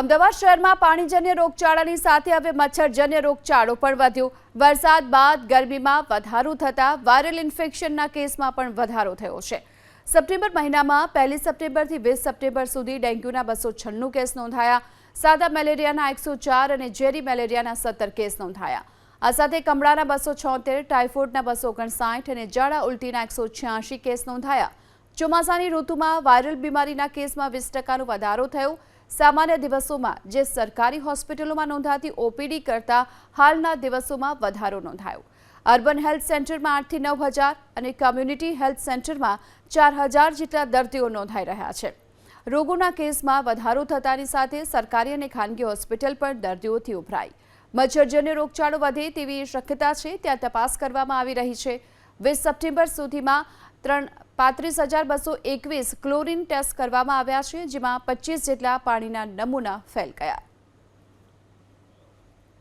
અમદાવાદ શહેરમાં પાણીજન્ય રોગચાળાની સાથે હવે મચ્છરજન્ય રોગચાળો પણ વધ્યો. વરસાદ બાદ ગરમીમાં વધારો થતાં વાયરલ ઇન્ફેક્શનના કેસમાં પણ વધારો થયો છે. સપ્ટેમ્બર મહિનામાં પહેલી સપ્ટેમ્બરથી વીસ સપ્ટેમ્બર સુધી ડેન્ગ્યુના બસો છન્નું કેસ નોંધાયા. સાદા મેલેરિયાના એકસો ચાર અને ઝેરી મેલેરિયાના સત્તર કેસ નોંધાયા. આ સાથે કમળાના બસો છોતેર, ટાઇફોઇડના બસો ઓગણસાઠ અને ઝાડા ઉલટીના એકસો છ્યાસી કેસ નોંધાયા. ચોમાસાની ઋતુમાં વાયરલ બીમારીના કેસમાં વીસ ટકાનો વધારો થયો. સામાન્ય દિવસોમાં જે સરકારી હોસ્પિટલોમાં નોંધાતી ઓપીડી કરતાં હાલના દિવસોમાં વધારો નોંધાયો. અર્બન હેલ્થ સેન્ટરમાં આઠથી નવ હજાર અને કમ્યુનિટી હેલ્થ સેન્ટરમાં ચાર હજાર જેટલા દર્દીઓ નોંધાઈ રહ્યા છે. રોગોના કેસમાં વધારો થતાની સાથે સરકારી અને ખાનગી હોસ્પિટલ પણ દર્દીઓથી ઉભરાઈ. મચ્છરજન્ય રોગચાળો વધે તેવી શક્યતા છે, ત્યાં તપાસ કરવામાં આવી રહી છે. વીસ સપ્ટેમ્બર સુધીમાં ત્રણ પાંત્રીસ હજાર બસો એકવીસ ક્લોરીન ટેસ્ટ કરવામાં આવ્યા છે, જેમાં પચીસ જેટલા પાણીના નમૂના ફેલ ગયા